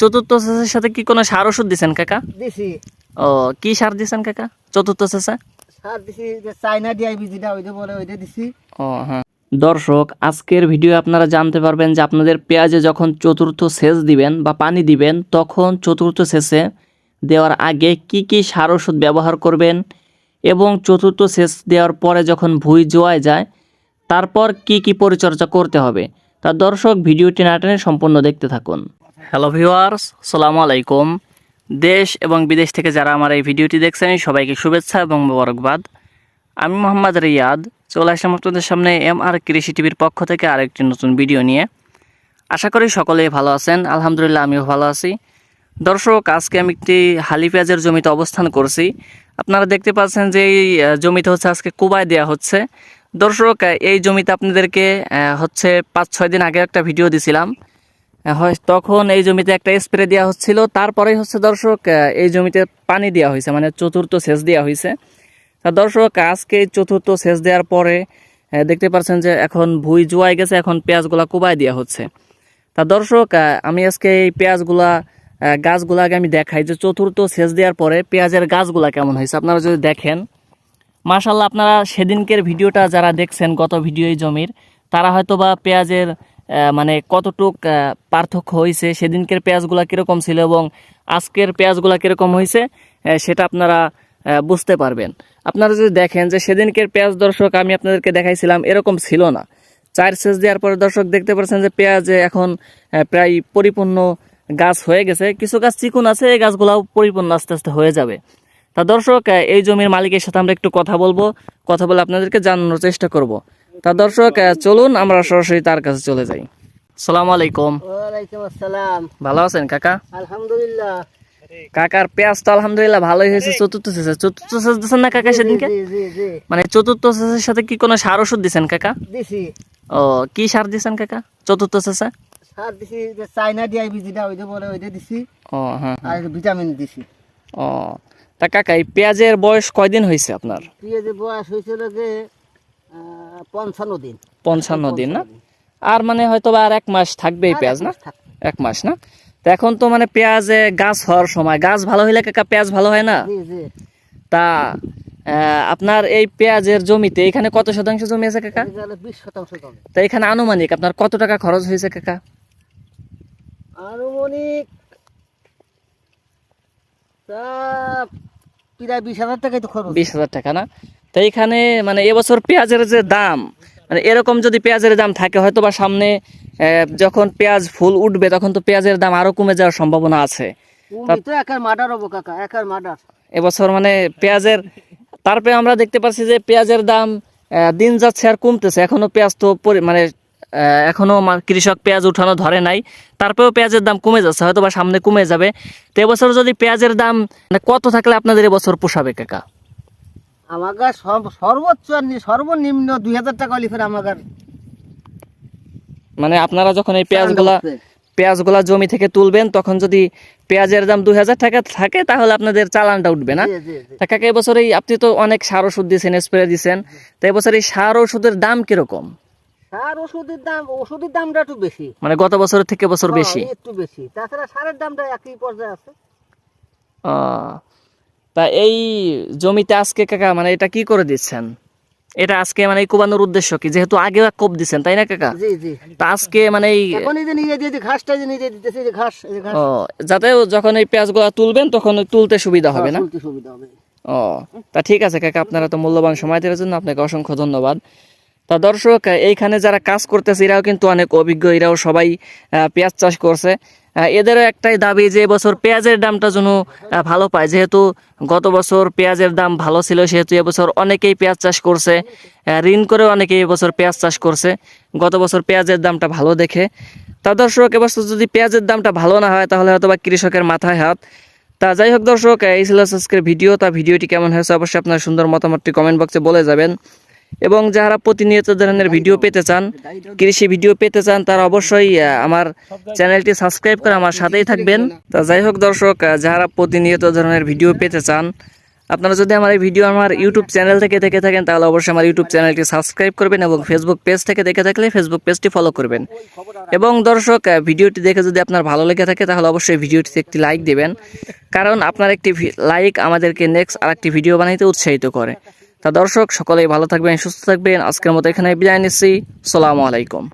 চতুর্থ সেচের সাথে কি কোনো সার ওষুধ দিছেন কাকা? দিছি। ও কি সার দিছেন কাকা? চতুর্থ সেচে সার দিছি যে চাইনা ডিআইবি যেটা ওইটা বলে ওইটা দিছি। ও হ্যাঁ। দর্শক আজকের ভিডিও আপনারা জানতে পারবেন যে আপনাদের পেঁয়াজে যখন চতুর্থ সেচ দিবেন বা পানি দিবেন তখন চতুর্থ সেচে দেওয়ার আগে কি কি সার ওষুধ ব্যবহার করবেন এবং চতুর্থ সেচ দেওয়ার পরে যখন ভুঁই জোয়ায় যায় তারপর কি কি পরিচর্যা করতে হবে। তা দর্শক, ভিডিওটি না টেনে সম্পূর্ণ দেখতে থাকুন। হ্যালো ভিউয়ার্স সালামু আলাইকুম। দেশ এবং বিদেশ থেকে যারা আমার এই ভিডিওটি দেখছেন সবাইকে শুভেচ্ছা এবং মোবারকবাদ। আমি মোহাম্মদ রিয়াদ, চলে আসলাম আপনাদের সামনে এম আর কৃষি টিভির পক্ষ থেকে আরেকটি নতুন ভিডিও নিয়ে। আশা করি সকলেই ভালো আছেন, আলহামদুলিল্লাহ আমিও ভালো আছি। দর্শক, আজকে আমি একটি হালি পেঁয়াজের জমিতে অবস্থান করছি। আপনারা দেখতে পাচ্ছেন যে এই জমিতে হচ্ছে আজকে কুবায় দেওয়া হচ্ছে। দর্শক এই জমিতে আপনাদেরকে হচ্ছে পাঁচ ছয় দিন আগে একটা ভিডিও দিছিলাম। হয় তখন এই জমিতে একটা স্প্রে দেওয়া হচ্ছিল। তারপরেই হচ্ছে দর্শক এই জমিতে পানি দেওয়া হয়েছে মানে চতুর্থ সেচ দেওয়া হয়েছে। তা দর্শক আজকে চতুর্থ সেচ দেওয়ার পরে দেখতে পাচ্ছেন যে এখন ভুই জোয়াই গেছে এখন পেঁয়াজগুলা কুবাই দেওয়া হচ্ছে। তা দর্শক আমি আজকে এই পেঁয়াজগুলা আহ, গাছগুলা আগে আমি দেখাই যে চতুর্থ সেচ দেওয়ার পরে পেঁয়াজের গাছগুলা কেমন হয়েছে। আপনারা যদি দেখেন মাশাল্লাহ আপনারা সেদিনকের ভিডিওটা যারা দেখছেন গত ভিডিও জমির, তারা হয়তো বা পেঁয়াজের মানে কতটুক পার্থক্য হয়েছে, সেদিনকের পেঁয়াজগুলা কীরকম ছিল এবং আজকের পেঁয়াজগুলা কীরকম হয়েছে সেটা আপনারা বুঝতে পারবেন। আপনারা যদি দেখেন যে সেদিনকের পেঁয়াজ দর্শক আমি আপনাদেরকে দেখাইছিলাম, এরকম ছিল না। চার সেচ দেওয়ার পরে দর্শক দেখতে পাচ্ছেন যে পেঁয়াজ এখন প্রায় পরিপূর্ণ গাছ হয়ে গেছে। কিছু গাছ চিকুন আছে, এই গাছগুলাও পরিপূর্ণ আস্তে আস্তে হয়ে যাবে। তা দর্শক এই জমির মালিকের সাথে আমরা একটু কথা বলব কথা বলে আপনাদেরকে জানানোর চেষ্টা করব। তা দর্শক চলুন আমরা সরাসরি তার কাছে চলে যাই। সালাম আলাইকুম। আসসালাম। ভালো আছেন কাকা? আলহামদুলিল্লাহ। কাকার পেঁয়াজ তো আলহামদুলিল্লাহ ভালোই হয়েছে চতুর্থ শেষে চতুর্থ শেষ দিচ্ছেন না কাকা সেদিনকে? মানে চতুর্থ শেষের সাথে কি কোনো সার ওষুধ দিচ্ছেন কাকা? ও কি সার দিচ্ছেন কাকা? চতুর্থ শেষে সার দিছি যে চাইনা ডিআইবি যেটা ওইটা বলে ওইটা দিছি। ও হ্যাঁ। আর ভিটামিন দিছি। ও তা কাকা এই পেঁয়াজের বয়স কয়দিন হয়েছে আপনার? পেঁয়াজের বয়স হয়েছিল যে পঞ্চান্ন দিন। পঞ্চান্ন দিন না? আর মানে হয়তো আর এক মাস থাকবে এই পেঁয়াজ না? এক মাস না? তো এখন তো মানে পেঁয়াজে গাছ হওয়ার সময়। গাছ ভালো হইলে কাকা পেঁয়াজ ভালো হয় না? তা আপনার এই পেঁয়াজের জমিতে এখানে কত শতাংশ জমি আছে কাকা? এখানে বিশ শতাংশ কমে তা এখানে আনুমানিক আপনার কত টাকা খরচ হয়েছে কাকা? আনুমানিক প্রায় বিশ হাজার টাকাই তো খরচ বিশ হাজার টাকা না? তো এখানে মানে এবছর পেঁয়াজের যে দাম মানে এরকম যদি পেঁয়াজের দাম থাকে হয়তো বা সামনে যখন পেঁয়াজ ফুল উঠবে তখন তো পেঁয়াজের দাম আরও কমে যাওয়ার সম্ভাবনা আছে। এবছর মানে পেঁয়াজের তারপরে আমরা দেখতে পাচ্ছি যে পেঁয়াজের দাম দিন যাচ্ছে আর কমতেছে। এখনও পেঁয়াজ তো মানে আহ, এখনও কৃষক পেঁয়াজ উঠানো ধরে নাই। তারপরেও পেঁয়াজের দাম কমে যাচ্ছে হয়তো বা সামনে কমে যাবে। তো এবছর যদি পেঁয়াজের দাম মানে কত থাকলে আপনাদের এবছর পোষাবে কাকা? আমার কাছে সর্ব- সর্বোচ্চ সর্বনিম্ন দুই হাজার টাকা আমার কাছে মানে আপনারা যখন এই পেঁয়াজগুলা। পেঁয়াজগুলা জমি থেকে তুলবেন তখন যদি পেঁয়াজের দাম দুই হাজার টাকা থাকে তাহলে আপনাদের চালানটা উঠবে না। কাকা এবছর এই আপনি তো অনেক সার ওষুধ দিয়েছেন স্প্রে দিয়েছেন তো এবছর এই সার ওষুধের দাম কীরকম? সার ওষুধের দাম ওষুধের দামটা একটু বেশি। মানে গত বছরের থেকে বছর বেশি? হ্যাঁ, একটু বেশি। তাছাড়া সারের দামটা একই পর্যায়ে আছে। তা এই জমিতে আজকে কাকা মানে এটা কি করে দিচ্ছেন? এটা আজকে মানে কোবানোর উদ্দেশ্য কি? যেহেতু এক কোপ দিচ্ছেন তাই না কাকা? জি জি। তা আজকে মানে এই এখন এই যে নিজে দিয়ে ঘাসটা যে নিজে দিতেছে যে ঘাস এই ঘাস। ও যাতে যখন এই পেঁয়াজগুলো তুলবেন তখন তুলতে সুবিধা হবে না? তুলতে সুবিধা হবে। ও তা ঠিক আছে কাকা আপনারা তো মূল্যবান সময় দেওয়ার জন্য আপনাকে অসংখ্য ধন্যবাদ। তা দর্শক, এইখানে যারা কাজ করতেছে, এরাও কিন্তু অনেক অভিজ্ঞ, এরাও সবাই পেঁয়াজ চাষ করছে। এদেরও একটাই দাবি যে, এবছর পেঁয়াজের দামটা যেন ভালো পায়। যেহেতু গত বছর পেঁয়াজের দাম ভালো ছিল, সেহেতু এবছর অনেকেই পেঁয়াজ চাষ করছে। ঋণ করে অনেকেই এবছর পেঁয়াজ চাষ করছে। গত বছর পেঁয়াজের দামটা ভালো দেখে। তা দর্শক, এবছর যদি পেঁয়াজের দামটা ভালো না হয়, তাহলে হয়তো বা কৃষকের মাথায় হাত। তা যাই হোক দর্শক, এই ছিল আজকের ভিডিও। তা ভিডিওটি কেমন হয়েছে, অবশ্যই আপনার সুন্দর মতামতটি কমেন্ট বক্সে বলে যাবেন। এবং যারা প্রতিনিয়ত ধরনের ভিডিও পেতে চান, কৃষি ভিডিও পেতে চান, তারা অবশ্যই আমার চ্যানেলটি সাবস্ক্রাইব করে আমার সাথেই থাকবেন। তা যাই হোক দর্শক যারা প্রতিনিয়ত ধরনের ভিডিও পেতে চান, আপনারা যদি আমার এই ভিডিও আমার ইউটিউব চ্যানেল থেকে দেখে থাকেন, তাহলে অবশ্যই আমার ইউটিউব চ্যানেলটি সাবস্ক্রাইব করবেন এবং ফেসবুক পেজ থেকে দেখে থাকলে ফেসবুক পেজটি ফলো করবেন। এবং দর্শক ভিডিওটি দেখে যদি আপনার ভালো লেগে থাকে, তাহলে অবশ্যই ভিডিওটিতে একটি লাইক দেবেন। কারণ আপনার একটি লাইক আমাদেরকে নেক্সট আরেকটি ভিডিও বানাইতে উৎসাহিত করে। তা দর্শক সকলেই ভালো থাকবেন সুস্থ থাকবেন। আজকের মতো এখানে বিদায় নিচ্ছি। সালামু আলাইকুম।